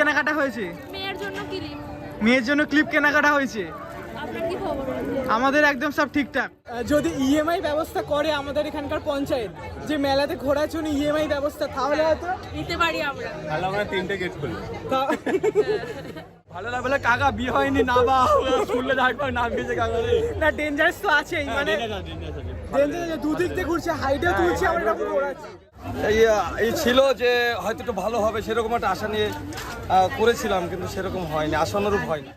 কেনাকাটা হয়েছে? মেয়ের জন্য কিলিপ মেয়ের জন্য ক্লিপ কেনাকাটা হয়েছে? আপনার কি খবর আমাদের একদম সব ঠিকঠাক। যদি ইএমআই ব্যবস্থা করে আমাদের এখানকার পঞ্চায়েত যে মেলাতে ঘোরার জন্য ইএমআই ব্যবস্থা তাহলে হয়তো নিতে পারি আমরা। তাহলে আমরা তিনটে গেট খুলবো তা- ভালো বলে কাকা বিয়ে হয়নি না বা। নাম কাকা। না ডেঞ্জারাস তো আছেই মানে ডেঞ্জারাস দুদিক দিয়ে ঘুরছে হাইটেও তুলছে আমরা এরকম ঘোরাচ্ছি। এই এই ছিল যে হয়তো একটু ভালো হবে, সেরকম একটা আশা নিয়ে করেছিলাম, কিন্তু সেরকম হয়নি আশানুরূপ হয়নি।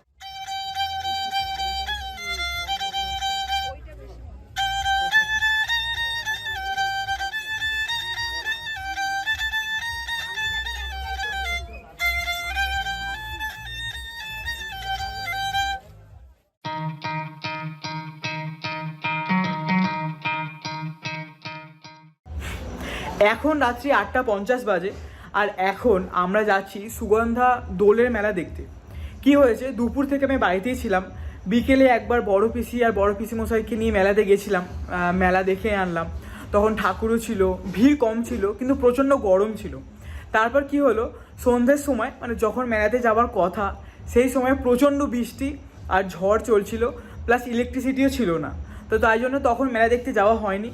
এখন রাত্রি আটটা পঞ্চাশ বাজে, আর এখন আমরা যাচ্ছি সুগন্ধা দোলের মেলা দেখতে। কি হয়েছে? দুপুর থেকে আমি বাড়িতেই ছিলাম। বিকেলে একবার বড় পিসি আর বড় পিসি মশাইকে নিয়ে মেলাতে গেছিলাম মেলা দেখে আনলাম। তখন ঠাকুরও ছিল, ভিড় কম ছিল, কিন্তু প্রচণ্ড গরম ছিল। তারপর কি হলো? সন্ধ্যের সময় মানে যখন মেলাতে যাওয়ার কথা, সেই সময় প্রচণ্ড বৃষ্টি আর ঝড় চলছিল, প্লাস ইলেকট্রিসিটিও ছিল না। তো তাই জন্য তখন মেলা দেখতে যাওয়া হয়নি।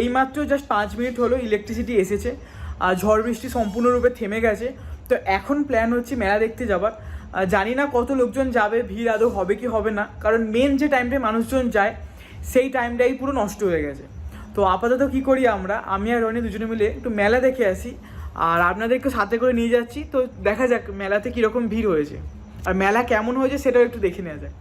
এইমাত্র জাস্ট পাঁচ মিনিট হলো ইলেকট্রিসিটি এসেছে, আর ঝড় বৃষ্টি সম্পূর্ণরূপে থেমে গেছে। তো এখন প্ল্যান হচ্ছে মেলা দেখতে যাবার। জানি না কত লোকজন যাবে, ভিড় আদৌ হবে কি হবে না। কারণ মেন যে টাইমটায় মানুষজন যায়, সেই টাইমটাই পুরো নষ্ট হয়ে গেছে। তো আপাতত কি করি আমরা? আমি আর রনি দুজনে মিলে একটু মেলা দেখে আসি। আর আপনাদেরকে সাথে করে নিয়ে যাচ্ছি। তো দেখা যাক মেলাতে কীরকম ভিড় হয়েছে। আর মেলা কেমন হয়েছে সেটাও একটু দেখে নেওয়া যায়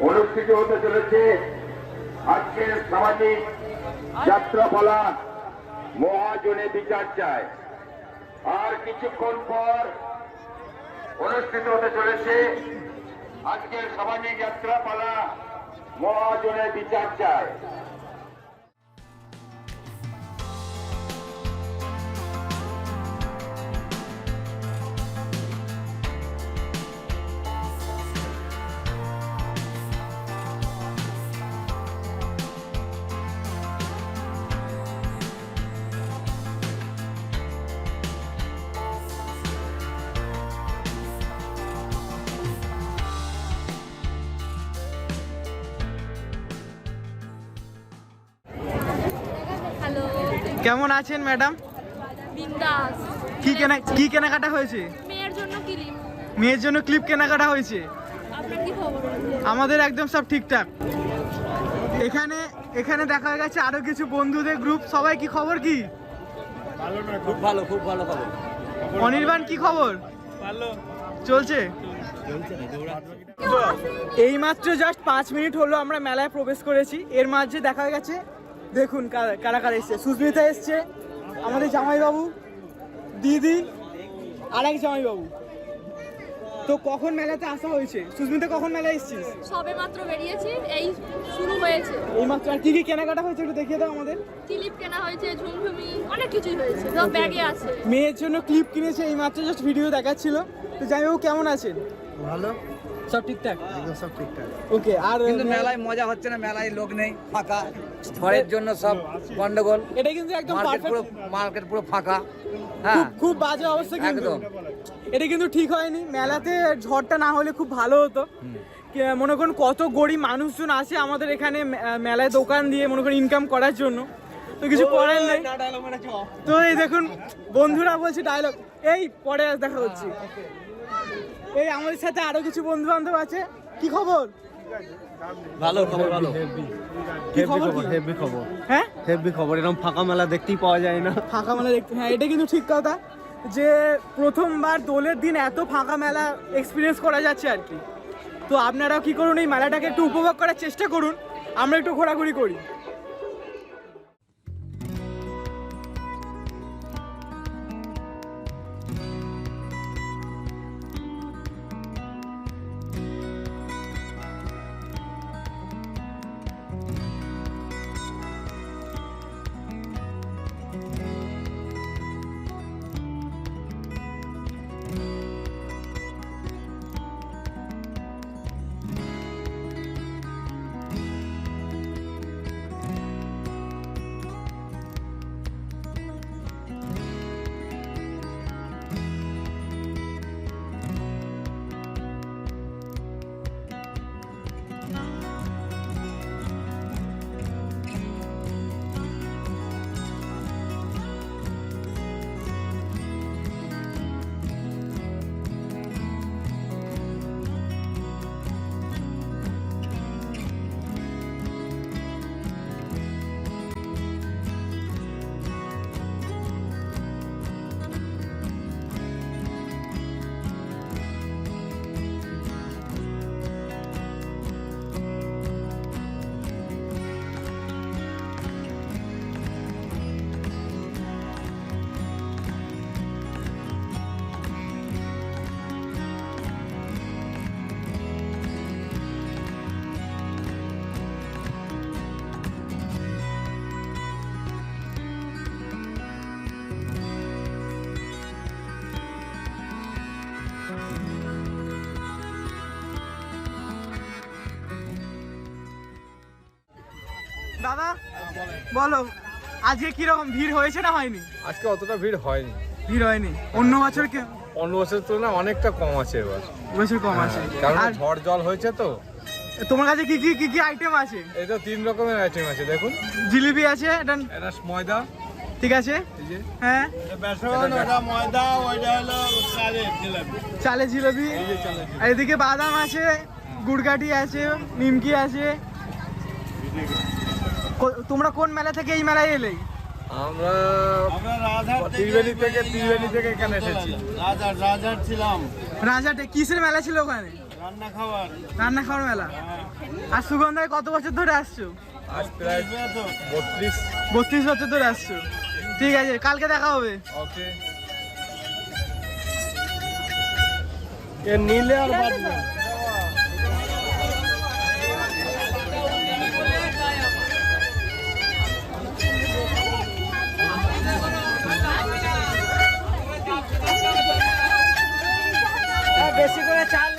অনুষ্ঠিত হতে চলেছে আজকের সামাজিক যাত্রাপালা মহাজনে বিচার চায়। আর কিছুক্ষণ পর অনুষ্ঠিত হতে চলেছে আজকের সামাজিক যাত্রাপালা মহাজনে বিচার চায়। কেমন আছেন ম্যাডাম? বিন্দাস। কি কেনা কি কেনাকাটা হয়েছে? মেয়ের জন্য কিলিপ মেয়ের জন্য ক্লিপ কেনাকাটা হয়েছে? আপনার কি খবর আমাদের একদম সব ঠিকঠাক। এখানে এখানে দেখা হয়ে গেছে আরও কিছু বন্ধুদের গ্রুপ সবাই কি খবর কি? খুব ভালো খুব ভালো খবর। অনির্বাণ কি খবর? ভালো। চলছে? এইমাত্র জাস্ট পাঁচ মিনিট হলো আমরা মেলায় প্রবেশ করেছি। এর মাঝে দেখা গেছে দেখুন কারা- কারা কারা এসছে? সুস্মিতা এসছে আমাদের জামাইবাবু দিদি আর এক জামাইবাবু। তো কখন মেলাতে আসা হয়েছে? সুস্মিতা কখন মেলা এসছিস? সবে মাত্র বেরিয়েছি এই শুরু হয়েছে। এইমাত্র আর কি কি কেনাকাটা হয়েছে একটু দেখিয়ে দাও আমাদের। কিলিপ কেনা হয়েছে ঝুমঝুমি অনেক কিছুই হয়েছে সব ব্যাগে আছে। মেয়ের জন্য ক্লিপ কিনেছে এই মাত্র জাস্ট ভিডিও দেখাচ্ছিল। তো জামাইবাবু কেমন আছেন? ভালো। সব ঠিকঠাক? একদম সব ঠিকঠাক। ওকে আর কিন্তু মেলায় মজা হচ্ছে না মেলায় লোক নেই ফাঁকা। ঝড়ের জন্য সব গন্ডগোল। এটা কিন্তু একদম মার্কেট পুরো মার্কেট পুরো ফাঁকা। হ্যাঁ। খুব বাজে অবস্থা কিন্তু। এটা কিন্তু ঠিক হয়নি। মেলাতে ঝড়টা না হলে খুব ভালো হতো। মনে করুন কত গরিব মানুষজন আসে আমাদের এখানে মেলায় দোকান দিয়ে মনে করুন ইনকাম করার জন্য। তো কিছু করার নেই। তো এই দেখুন বন্ধুরা বলছে ডায়লগ এই পরে আর দেখা হচ্ছে। এই আমাদের সাথে আরও কিছু বন্ধু বান্ধব আছে। কি খবর? ভালো খবর ভালো। কি খবর? হেভি খবর। হ্যাঁ? হেভি খবর এরকম ফাঁকা মেলা দেখতেই পাওয়া যায় না। ফাঁকা মেলা দেখতে হ্যাঁ এটা কিন্তু ঠিক কথা যে প্রথমবার দোলের দিন এত ফাঁকা মেলা এক্সপিরিয়েন্স করা যাচ্ছে আর কি। তো আপনারাও কি করুন এই মেলাটাকে একটু উপভোগ করার চেষ্টা করুন আমরা একটু ঘোরাঘুরি করি। বলো আজকে কীরকম ভিড় হয়েছে না হয়নি? আজকে অতটা ভিড় হয়নি। ভিড় হয়নি। অন্য বছর কে অন্য বছরের তুলনায় অনেকটা কম আছে এবার। বছর কম আছে। কারণ আর ঝড় জল হয়েছে তো। তোমার কাছে কি কি কি কি আইটেম আছে? এটা তিন রকমের আইটেম আছে দেখুন। জিলিপি আছে এটা এটা ময়দা। ঠিক আছে। এই যে। হ্যাঁ। চালে জিলিপি। আর এদিকে বাদাম আছে গুড়কাঠি আছে নিমকি আছে। তোমরা কোন মেলা থেকে এই মেলায় এলে? আমরা ত্রিবেণী থেকে ত্রিবেণী থেকে এখানে এসেছি। রাজার রাজার ছিলাম। রাজাটে কিসের মেলা ছিল ওখানে? রান্না খাবার রান্না খাওয়ার মেলা? আর সুগন্ধায় কত বছর ধরে আসছো? আজ প্রায় বত্রিশ। বত্রিশ বছর ধরে আসছো। ঠিক আছে কালকে দেখা হবে। ওকে। নিলে আর বেশি করে চাল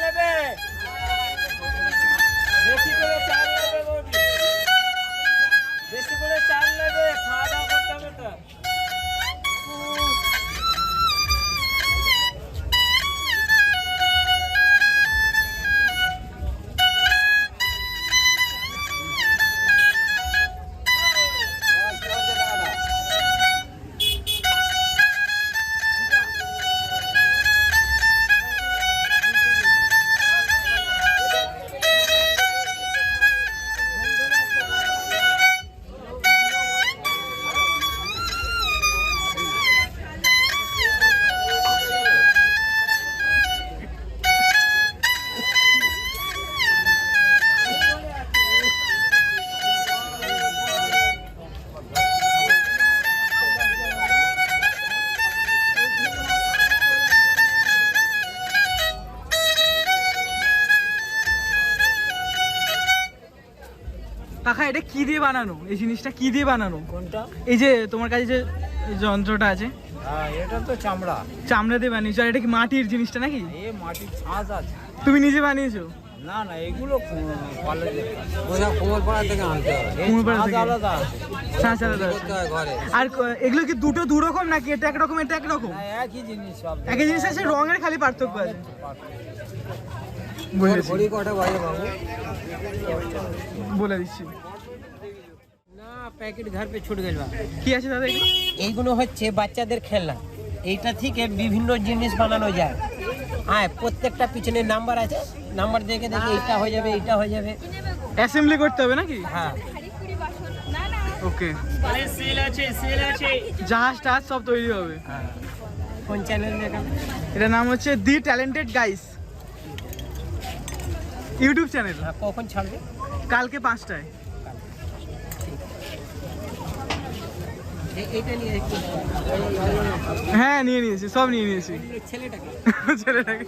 এটা কি দিয়ে বানানো? এই জিনিসটা কি দিয়ে বানানো? কোনটা? এই যে তোমার কাছে যে যন্ত্রটা আছে। হ্যাঁ এটা তো চামড়া। চামড়া দিয়ে বানিয়েছো। আর এটা কি মাটির জিনিসটা নাকি? এ মাটির ছাঁচ আছে। তুমি নিজে বানিয়েছো? না না এগুলো কলেজে ওইসব কুমোরপাড়া থেকে আনতে হবে। কুমোরপাড়া থেকে? আলাদা ছাঁচ আলাদা আছে। করতে ঘরে। আর এগুলো কি দুটো দু রকম নাকি? এটা একরকম এটা একরকম একই জিনিস সব। একই জিনিস আছে রঙের খালি পার্থক্য আছে। বলে দিচ্ছি। প্যাকেট ঘর পে ছুট গেল কি আছে দাদা এইগুলো হচ্ছে বাচ্চাদের খেলনা। এইটা থেকে বিভিন্ন জিনিস বানানো যায়। হ্যাঁ প্রত্যেকটা পিছনে নাম্বার আছে। নাম্বার দেখে দেখে এইটা হয়ে যাবে এইটা হয়ে যাবে। অ্যাসেম্বলি করতে হবে নাকি? হ্যাঁ। ওকে জাহাজ টাহাজ সব তৈরি হবে। কোন চ্যানেল এটার নাম হচ্ছে the talented guys. YouTube channel কখন ছাড়বে? কালকে পাঁচটায় এ- এইটা নিয়ে একটু হ্যাঁ নিয়ে নিয়েছি সব নিয়ে নিয়েছি। ছেলেটাকে। ছেলেটাকে।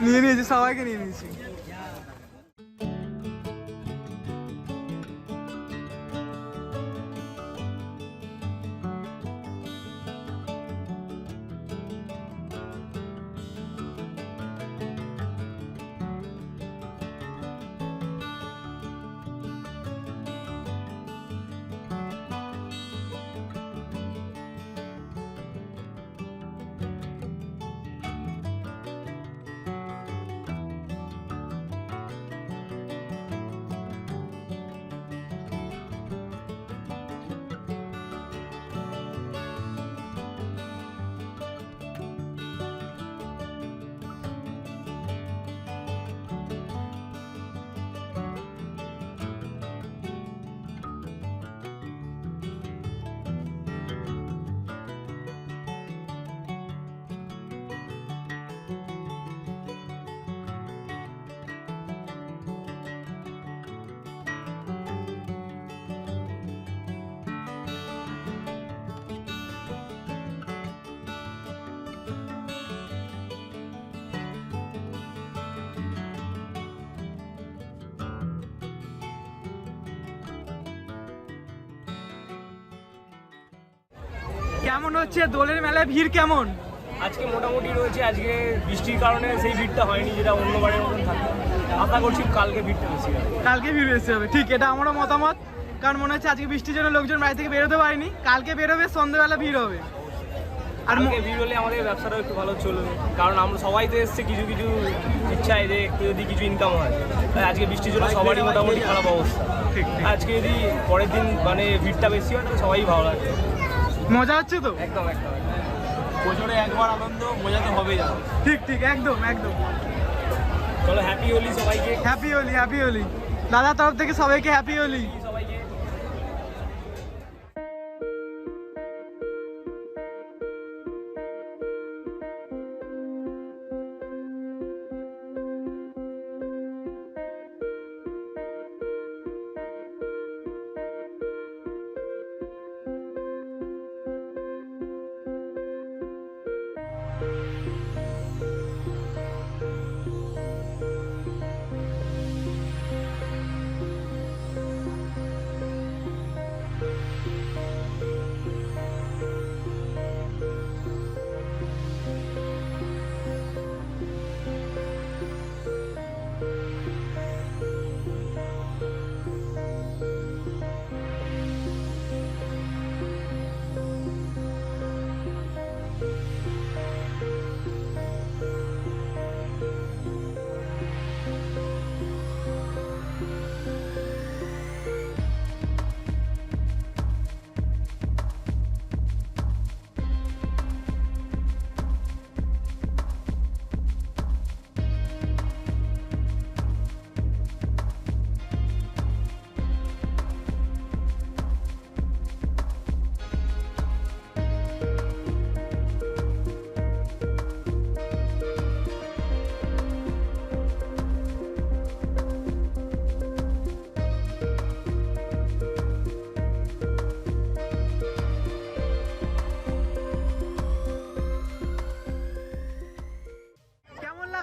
নিয়ে নিয়েছি সবাইকে নিয়ে নিয়েছি। কেমন হচ্ছে? দোলের মেলায় ভিড় কেমন? আজকে মোটামুটি রয়েছে আজকে বৃষ্টির কারণে সেই ভিড়টা হয়নি যেটা অন্যবারের মতন থাকে। আশা করছি কালকে ভিড়টা বেশি হবে। কালকে ভিড় বেশি হবে। ঠিক এটা আমারও মতামত। কারণ মনে হচ্ছে আজকে বৃষ্টির জন্য লোকজন বাড়ি থেকে বেরোতে পারেনি। কালকে বেরোবে সন্ধ্যেবেলা ভিড় হবে। আর ভিড় হলে আমাদের ব্যবসাটাও একটু ভালো চলবে। কারণ আমরা সবাই তো এসছে কিছু কিছু ইচ্ছায় যে একটু যদি কিছু ইনকাম হয়। তাই আজকে বৃষ্টির জন্য সবারই মোটামুটি খারাপ অবস্থা। আজকে যদি পরের দিন মানে ভিড়টা বেশি হয় তাহলে সবাই ভালো লাগবে। মজা হচ্ছে তো? একদম একদম বছরে একবার আনন্দ মজা তো হবেই যাবে ঠিক ঠিক একদম একদম। চলো হ্যাপি হোলি সবাইকে। Happy Holi happy Holi. দাদার তরফ থেকে সবাইকে হ্যাপি হোলি।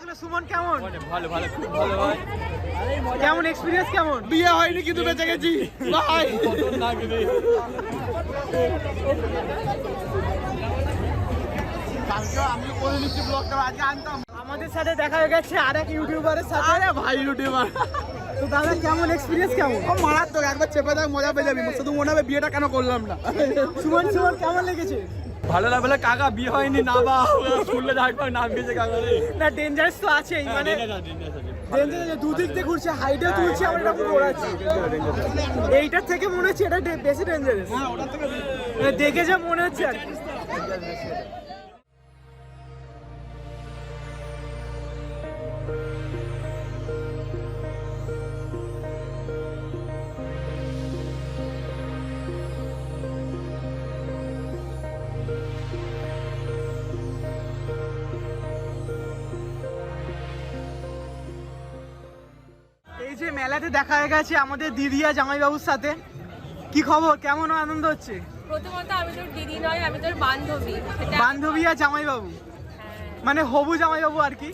লাগল সুমন কেমন? ভালো ভালো খুব ভালো ভাই। কেমন এক্সপিরিয়েন্স কেমন? বিয়ে হয়নি কিন্তু বেঁচে গেছি। ভাই। আমাদের সাথে দেখা হয়ে গেছে আর এক ইউটিউবারের সাথে। আরে ভাই ইউটিউবার তো দাদা কেমন এক্সপিরিয়েন্স কেমন? ও মারাত্মক একবার চেপে দেখ মজা পেয়ে যাবি। শুধু মনে হবে বিয়েটা কেন করলাম না। সুমন সুমন কেমন লেগেছে? ভালো না বলে কাকা বিয়ে হয়নি না বা। শুনলে যাই না নাম কাকা রে। না ডেঞ্জারাস তো আছেই মানে ডেঞ্জারাস দুদিক দিয়ে ঘুরছে হাইটে তুলছে আমরা এরকম দৌড়াচ্ছে। এইটার থেকে মনে হচ্ছে এটা বেশি ডেঞ্জারাস দেখে যা মনে হচ্ছে আর দেখা হয়ে গেছে আমাদের দিদিয়া জামাইবাবুর সাথে। কি খবর? কেমন আনন্দ হচ্ছে? প্রথমত আমি তোর দিদি নয় আমি তোর বান্ধবী। বান্ধবী আর জামাইবাবু? মানে হবু জামাইবাবু আর কি?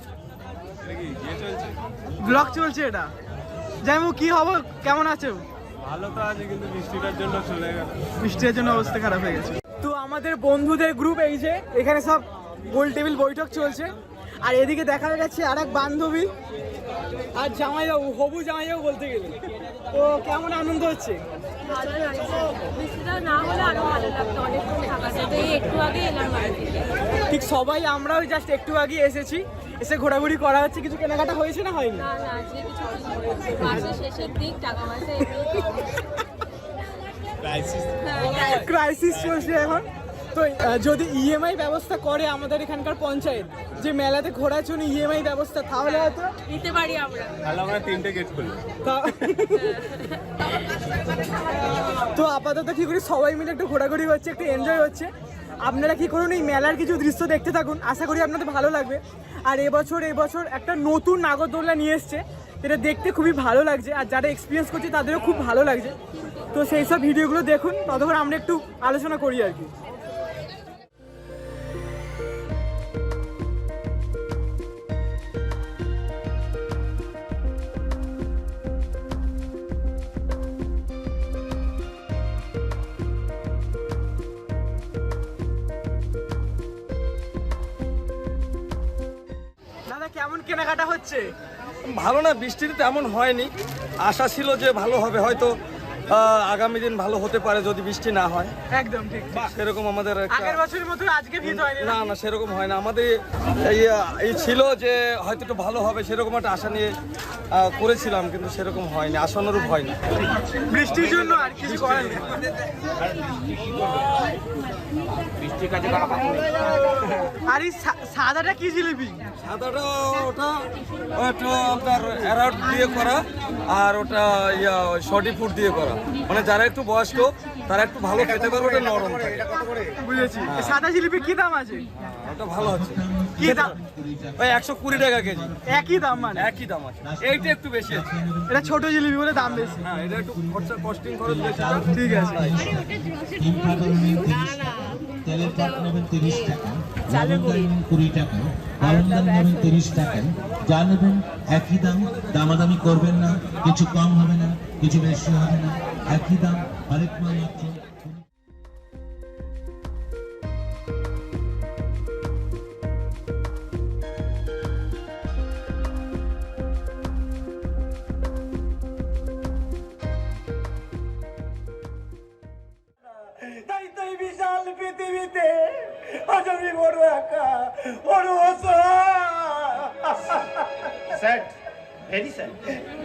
ব্লগ চলছে এটা। জামাইবাবু কি খবর? কেমন আছো? ভালো তো আছে কিন্তু বৃষ্টিটার জন্য চলে গেল। বৃষ্টির জন্য অবস্থা খারাপ হয়ে গেছে। তো আমাদের বন্ধুদের গ্রুপ এই যে এখানে সব গোল টেবিল বৈঠক চলছে। আর এদিকে দেখা গেছে আর এক বান্ধবী। আর জামাই জামাইবাবু হবু জামাই জামাইবাবু বলতে গেলে। তো কেমন আনন্দ হচ্ছে? ঠিক সবাই আমরাও জাস্ট একটু আগে এসেছি। এসে ঘোরাঘুরি করা হচ্ছে। কিছু কেনাকাটা হয়েছে না হয়নি? হ্যাঁ, ক্রাইসিস চলছে এখন। তো যদি ইএমআই ব্যবস্থা করে আমাদের এখানকার পঞ্চায়েত যে মেলাতে ঘোরার জন্য ইএমআই ব্যবস্থা তাহলে হয়তো নিতে পারি আমরা। তাহলে আমরা তিনটে গেট খুলবো তা- তো আপাতত কি করি সবাই মিলে একটু ঘোরাঘুরি হচ্ছে একটু এনজয় হচ্ছে। আপনারা কি করুন এই মেলার কিছু দৃশ্য দেখতে থাকুন আশা করি আপনাদের ভালো লাগবে। আর এবছর এবছর একটা নতুন নাগরদোল্লা নিয়ে এসছে এটা দেখতে খুবই ভালো লাগছে আর যারা এক্সপিরিয়েন্স করছে তাদেরও খুব ভালো লাগছে। তো সেই সব ভিডিওগুলো দেখুন ততক্ষণ আমরা একটু আলোচনা করি আর কি। কেমন কেনাকাটা হচ্ছে? ভালো না বৃষ্টিতে তেমন হয়নি। আশা ছিল যে ভালো হবে হয়তো আগামী দিন ভালো হতে পারে যদি বৃষ্টি না হয়। একদম ঠিক সেরকম আমাদের আগের বছরের মতো আজকে ভিড় হয়নি না? না সেরকম হয় না। আমাদের এই এই ছিল যে হয়তো একটু ভালো হবে সেরকম একটা আশা নিয়ে করেছিলাম কিন্তু সেরকম হয়নি আশানুরূপ হয়নি। বৃষ্টির জন্য আর কিছু করার আর এই সা- সাদাটা কি জিলিপি? সাদাটা ওটা একটু আপনার অ্যারাউট দিয়ে করা আর ওটা ইয়া শর্টি ফুড দিয়ে করা। মানে যারা একটু বয়স্ক তারা একটু ভালো খেতে পারবে ওটা নরম থাকে। বুঝেছি। সাদা জিলিপি কি দাম আছে? ওটা ভালো আছে। কি দাম? ওই একশো কুড়ি টাকা কেজি। একই দাম মানে? একই দাম আছে। এইটা একটু বেশি আছে। এটা ছোট জিলিপি বলে দাম বেশি। হ্যাঁ এটা একটু খরচা কস্টিং খরচ বেশি ঠিক আছে। তেলের পাট নেবেন তিরিশ টাকা লবণ নেবেন কুড়ি টাকা লবণ দাম নেবেন তিরিশ টাকা। যা নেবেন একই দাম দামাদামি করবেন না কিছু কম হবে না কিছু বেশি হবে না একই দাম আরেক মাল মাত্র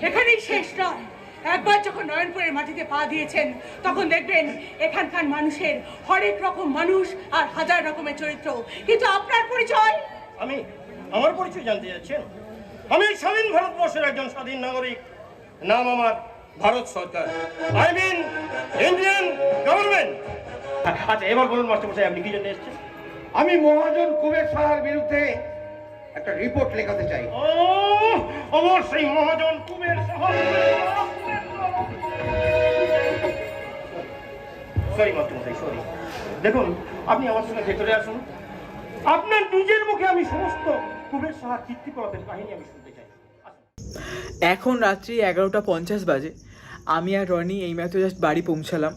এখানেই শেষ নয়। একবার যখন নয়নপুরের মাটিতে পা দিয়েছেন তখন দেখবেন এখানকার মানুষের হরেক রকম মানুষ আর হাজার রকমের চরিত্র। কিন্তু আপনার পরিচয়? আমি আমার পরিচয় জানতে যাচ্ছেন আমি স্বাধীন ভারতবর্ষের একজন স্বাধীন নাগরিক। নাম আমার ভারত সরকার। আই মিন ইন্ডিয়ান গভর্নমেন্ট আচ্ছা এবার বলুন মাস্টারমশাই আপনি কি জন্য এসেছেন? আমি মহাজন কুবের সাহার বিরুদ্ধে একটা রিপোর্ট লেখাতে চাই। ও অবশ্যই মহাজন কুবের সরি মাস্টারমশাই সরি দেখুন আপনি আমার সঙ্গে ভেতরে আসুন। আপনার নিজের মুখে আমি সমস্ত কুবের সাহার কীর্তিকলাপের কাহিনী আমি শুনতে চাই। এখন রাত্রি এগারোটা পঞ্চাশ বাজে। আমি আর রনি এইমাত্র জাস্ট বাড়ি পৌঁছালাম।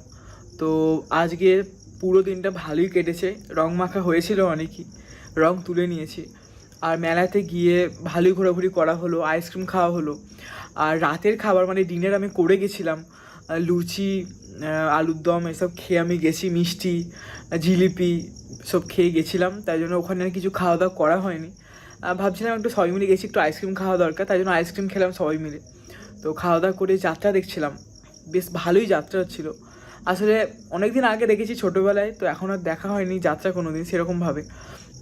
তো আজকে পুরো দিনটা ভালোই কেটেছে। রং মাখা হয়েছিল অনেকই। রং তুলে নিয়েছি। আর মেলাতে গিয়ে ভালোই ঘোরাঘুরি করা হলো আইসক্রিম খাওয়া হলো। আর রাতের খাবার মানে ডিনার আমি করে গেছিলাম। লুচি আলুর দম এসব খেয়ে আমি গেছি, মিষ্টি, জিলিপি সব খেয়ে গেছিলাম। তাই জন্য ওখানে আর কিছু খাওয়া দাওয়া করা হয়নি। ভাবছিলাম একটু সবাই মিলে গেছি, একটু আইসক্রিম খাওয়া দরকার, তাই জন্য আইসক্রিম খেলাম সবাই মিলে। তো খাওয়া দাওয়া করে যাত্রা দেখছিলাম। বেশ ভালোই যাত্রা হচ্ছিল। আসলে অনেক দিন আগে দেখেছি ছোটোবেলায়, তো এখন আর দেখা হয়নি যাত্রা কোনো দিন সেরকমভাবে।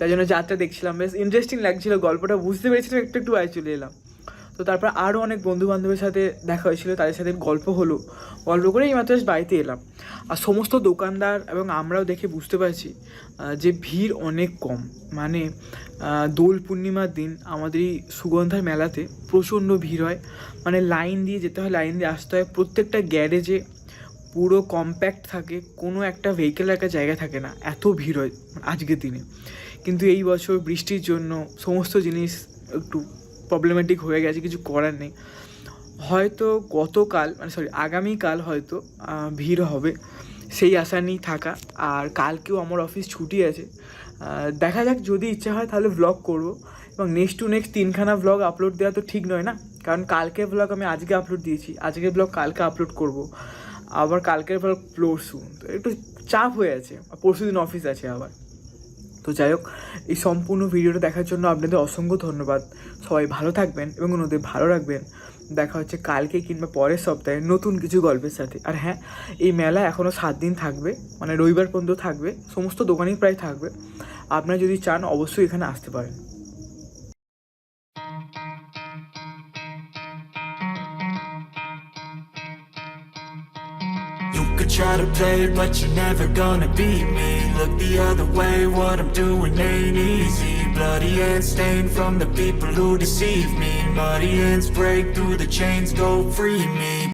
তাই জন্য যাত্রা দেখছিলাম। বেশ ইন্টারেস্টিং লাগছিল, গল্পটা বুঝতে পেরেছিলাম, একটু একটু আয় চলে এলাম। তো তারপর আরও অনেক বন্ধু বান্ধবের সাথে দেখা হয়েছিল, তাদের সাথে গল্প হলো। গল্প করে এই মাত্র বাড়িতে এলাম। আর সমস্ত দোকানদার এবং আমরাও দেখে বুঝতে পারছি যে ভিড় অনেক কম। মানে দোল পূর্ণিমার দিন আমাদের এই সুগন্ধার মেলাতে প্রচণ্ড ভিড় হয়। মানে লাইন দিয়ে যেতে হয়, লাইন দিয়ে আসতে হয়। প্রত্যেকটা গ্যারেজে পুরো কম্প্যাক্ট থাকে, কোনো একটা ভেহিকেল একটা জায়গা থাকে না। এত ভিড় হয় আজকের দিনে। কিন্তু এই বছর বৃষ্টির জন্য সমস্ত জিনিস একটু প্রবলেমেটিক হয়ে গেছে, কিছু করার নেই। হয়তো গতকাল মানে সরি আগামীকাল হয়তো ভিড় হবে, সেই আশা নিয়ে থাকা। আর কালকেও আমার অফিস ছুটি আছে। দেখা যাক যদি ইচ্ছা হয় তাহলে ব্লগ করব। এবং নেক্সট টু নেক্সট তিনখানা ব্লগ আপলোড দেওয়া তো ঠিক নয় না? কারণ কালকের ব্লগ আমি আজকে আপলোড দিয়েছি। আজকের ব্লগ কালকে আপলোড করব। আবার কালকের ভ্লগ পরশু তো একটু চাপ হয়ে আছে। পরশু দিন অফিস আছে আবার। তো যাই হোক, এই সম্পূর্ণ ভিডিওটা দেখার জন্য আপনাদের অসংখ্য ধন্যবাদ। সবাই ভালো থাকবেন এবং ওদের ভালো রাখবেন। দেখা হচ্ছে কালকে কিংবা পরের সপ্তাহে নতুন কিছু গল্পের সাথে। আর হ্যাঁ এই মেলা এখনও সাত দিন থাকবে মানে রবিবার পর্যন্ত থাকবে, সমস্ত দোকানেই প্রায় থাকবে। আপনারা যদি চান, অবশ্যই এখানে আসতে পারেন। Try to play but you're never gonna beat me. Look the other way, what I'm doing ain't easy. Bloody hands stained from the people who deceive me. Muddy hands break through the chains, go free me.